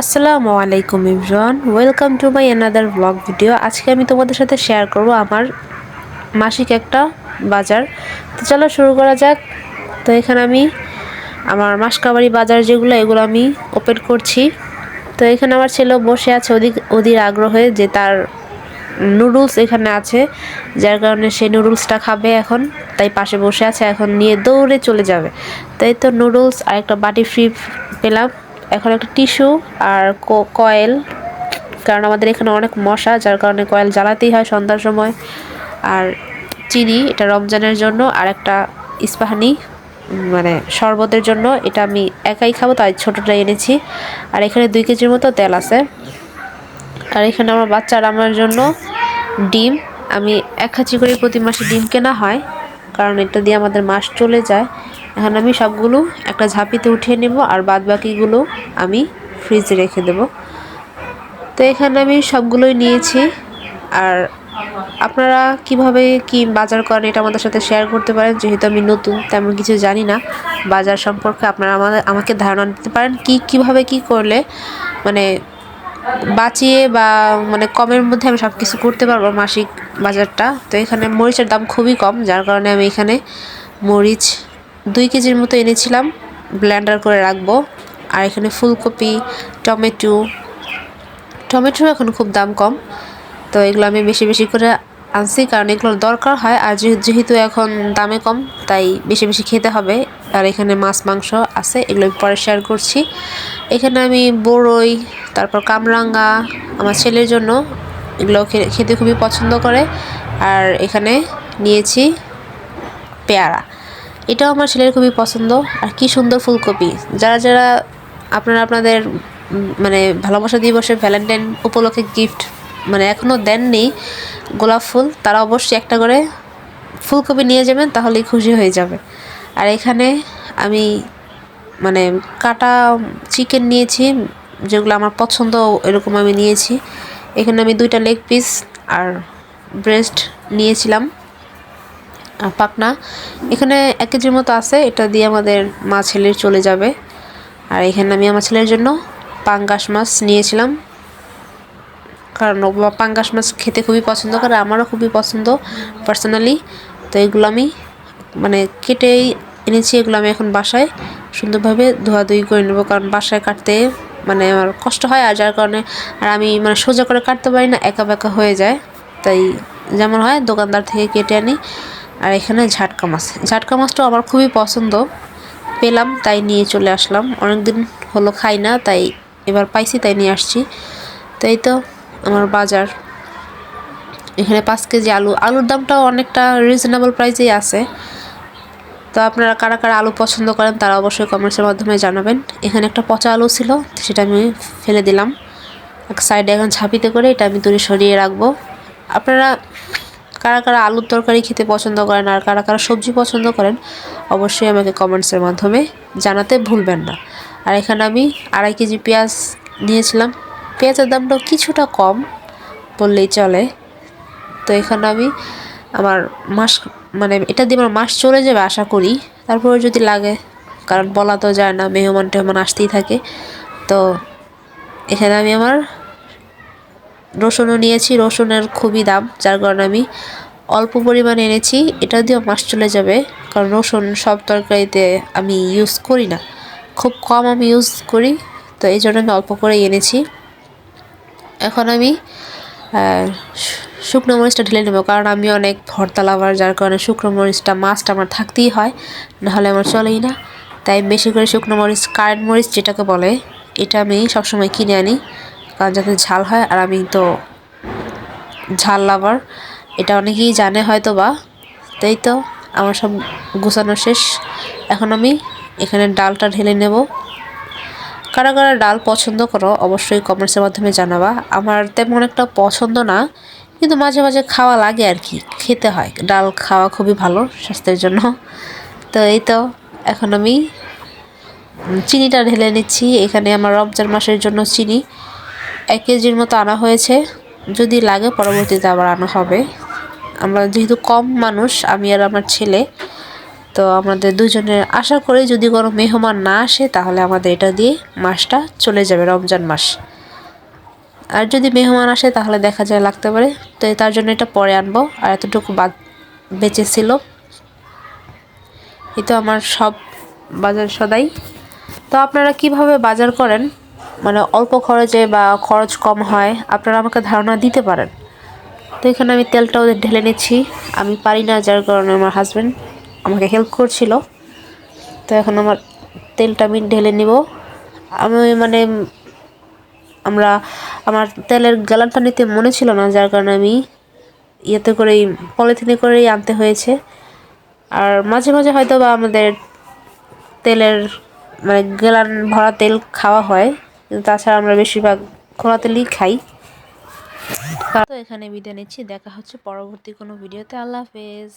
আসসালামু আলাইকুম Imran. Welcome to my another blog video আজকে আমি তোমাদের সাথে শেয়ার করব আমার মাসিক একটা বাজার। তো চলো শুরু করা যাক। তো এখানে আমি আমার মাসকাবারি বাজার যেগুলো, এগুলো আমি ওপেন করছি। তো এখানে আমার ছেলেও বসে আছে অধিক অধীর আগ্রহে যে তার নুডলস এখানে আছে। যার কারণে সে নুডলসটা খাবে এখন। তাই পাশে বসে আছে, এখন নিয়ে দৌড়ে চলে যাবে। তাই তো নুডলস আর একটা বাটি ফ্রি পেলাম। এখন একটা টিস্যু আর কয়েল, কারণ আমাদের এখানে অনেক মশা, যার কারণে কয়েল জ্বালাতেই হয় সন্ধ্যার সময়। আর চিনি, এটা রমজানের জন্য, আর একটা ইস্পাহানি মানে শরবতের জন্য, এটা আমি একাই খাব, তাই ছোটোটা এনেছি। আর এখানে দুই কেজির মতো তেল আছে। আর এখানে আমার বাচ্চার আমার জন্য ডিম। আমি এক খাঁচি করে প্রতি মাসে ডিম কেনা হয়, কারণ এটা দিয়ে আমাদের মাস চলে যায়। এখন আমি সবগুলো একটা ঝাঁপিতে উঠিয়ে নেব আর বাদ বাকিগুলো আমি ফ্রিজে রেখে দেব। তো এখানে আমি সবগুলোই নিয়েছি আর আপনারা কীভাবে কি বাজার করেন এটা আমাদের সাথে শেয়ার করতে পারেন। যেহেতু আমি নতুন, তেমন কিছু জানি না। বাজার সম্পর্কে আপনারা আমাদের, আমাকে ধারণা দিতে পারেন কি, কীভাবে কি করলে মানে বাঁচিয়ে বা মানে কমের মধ্যে আমি সব কিছু করতে পারব মাসিক বাজারটা। তো এখানে মরিচের দাম খুবই কম, যার কারণে আমি এখানে মরিচ দুই কেজির মতো এনেছিলাম ব্ল্যান্ডার করে রাখব। আর এখানে ফুলকপি, টমেটো টমেটোর এখন খুব দাম কম, তো এগুলো আমি বেশি বেশি করে আনছি কারণ এগুলোর দরকার হয়। আর যেহেতু এখন দামে কম, তাই বেশি বেশি খেতে হবে। আর এখানে মাছ, মাংস আছে, এগুলো পরে শেয়ার করছি। এখানে আমি বড়ই, তারপর কামরাঙ্গা আমার ছেলের জন্য, এগুলো খেতে খুবই পছন্দ করে। আর এখানে নিয়েছি পেয়ারা। এটাও আমার ছেলের খুবই পছন্দ। আর কি সুন্দর ফুলকপি। যারা যারা আপনারা আপনাদের মানে ভালোবাসা দিবসে ভ্যালেন্টাইন উপলক্ষে গিফট মানে এখনও দেননি গোলাপ ফুল, তারা অবশ্যই একটা করে ফুলকপি নিয়ে যাবেন, তাহলেই খুশি হয়ে যাবে। আর এখানে আমি মানে কাটা চিকেন নিয়েছি, যেগুলো আমার পছন্দ, এরকম আমি নিয়েছি। এখানে আমি দুইটা লেগ পিস আর ব্রেস্ট নিয়েছিলাম। পাকনা এখানে এক কেজির মতো আছে, এটা দিয়ে আমাদের মা ছেলের চলে যাবে। আর এখানে আমি আমার ছেলের জন্য পাঙ্গাস মাছ নিয়েছিলাম। কারণ পাঙ্গাস মাছ খেতে খুবই পছন্দ করে, আমারও খুবই পছন্দ পার্সোনালি তো এগুলো আমি মানে কেটেই এনেছি, এগুলো আমি এখন বাসায় সুন্দরভাবে ধোয়াধুয়ি করে নেব। কারণ বাসায় কাটতে মানে আমার কষ্ট হয়, আর যার কারণে আর আমি মানে সোজা করে কাটতে পারি না, একা বেঁকা হয়ে যায়। তাই যেমন হয়, দোকানদার থেকে কেটে আনি। আর এখানে ঝাটকা মাছ। ঝাটকা মাছটাও আমার খুবই পছন্দ। পেলাম, তাই নিয়ে চলে আসলাম। অনেক দিন হলো খাই না, তাই এবার পাইছি, তাই নিয়ে আসছি। তাই তো আমার বাজার। এখানে পাঁচ কেজি আলু। আলুর দামটাও অনেকটা রিজনেবল প্রাইসেই আছে। তো আপনারা কারা কারা আলু পছন্দ করেন, তারা অবশ্যই কমেন্টসের মাধ্যমে জানাবেন। এখানে একটা পচা আলু ছিল, সেটা আমি ফেলে দিলাম। এক সাইডে এখন ছাপিতে করে, এটা আমি তুলে সরিয়ে রাখব। আপনারা কারা কারা আলুর তরকারি খেতে পছন্দ করেন আর কারা কারা সবজি পছন্দ করেন, অবশ্যই আমাকে কমেন্টসের মাধ্যমে জানাতে ভুলবেন না। আর এখানে আমি আড়াই কেজি পেঁয়াজ নিয়েছিলাম। পেঁয়াজের দামটাও কিছুটা কম বললেই চলে। তো এখানে আমি আমার মাস মানে এটা দিয়ে আমার মাস চলে যাবে আশা করি। তারপরে যদি লাগে, কারণ বলা তো যায় না মেহমান টেহমান আসতেই থাকে। তো এখানে আমি আমার রসুনও নিয়েছি, রসুনের খুবই দাম, যার কারণে আমি অল্প পরিমাণে এনেছি। এটা দিয়েও মাস চলে যাবে, কারণ রসুন সব তরকারিতে আমি ইউজ করি না। খুব কম আমি ইউজ করি, তো এই জন্য আমি অল্প করে এনেছি। এখন আমি শুকনো মরিচটা ঢেলে নেব, কারণ আমি অনেক ভর্তা লাভার যার কারণে শুকনো মরিচটা মাছটা আমার থাকতেই হয়, নাহলে আমার চলেই না। তাই বেশি করে শুকনো মরিচ কারেন্ট মরিচ যেটাকে বলে, এটা আমি সবসময় কিনে আনি। কারণ যাতে ঝাল হয় আর আমি তো ঝাল লাভার। এটা অনেকেই জানে হয়তো বা তাই তো আমার সব গুছানো শেষ। এখন আমি এখানে ডালটা ঢেলে নেব। কারা কারা ডাল পছন্দ করো অবশ্যই কমেন্টসের মাধ্যমে জানাবা। আমার তেমন একটা পছন্দ না, কিন্তু মাঝে মাঝে খাওয়া লাগে আর কি, খেতে হয়। ডাল খাওয়া খুবই ভালো স্বাস্থ্যের জন্য। তো এই তো এখন আমি চিনিটা ঢেলে নিচ্ছি। এখানে আমার রমজান মাসের জন্য চিনি। এক কেজির মতো আনা হয়েছে। যদি লাগে পরবর্তীতে আবার আনা হবে। আমরা যেহেতু কম মানুষ, আমি আর আমার ছেলে, তো আমাদের দুজনের আশা করি যদি কোনো মেহমান না আসে, তাহলে আমাদের এটা দিয়ে মাসটা চলে যাবে, রমজান মাস। আর যদি মেহমান আসে, তাহলে দেখা যায় লাগতে পারে। তো তার জন্য এটা পরে আনব। আর এতটুকু বাদ বেঁচে ছিল। এই তো আমার সব বাজার সদাই। তো আপনারা কীভাবে বাজার করেন? মানে অল্প খরচে বা খরচ কম হয়, আপনারা আমাকে ধারণা দিতে পারেন। তো এখানে আমি তেলটাও ঢেলে নিচ্ছি। আমি পারি না, যার কারণে আমার হাজব্যান্ড আমাকে হেল্প করছিল। তো এখন আমার তেলটা আমি ঢেলে নিব। আমি মানে আমরা, আমার তেলের গ্যালানটা নিতে মনে ছিল না, যার কারণে আমি ইয়েতে করেই, পলিথিনে করেই আনতে হয়েছে। আর মাঝে মাঝে হয়তো বা আমাদের তেলের মানে গ্যালান ভরা তেল খাওয়া হয়। কিন্তু তাছাড়া আমরা বেশিরভাগ খোলা তেলই খাই। তো এখানে বিদায় নিচ্ছি, দেখা হচ্ছে পরবর্তী কোনো ভিডিওতে। আল্লাহ হাফেজ।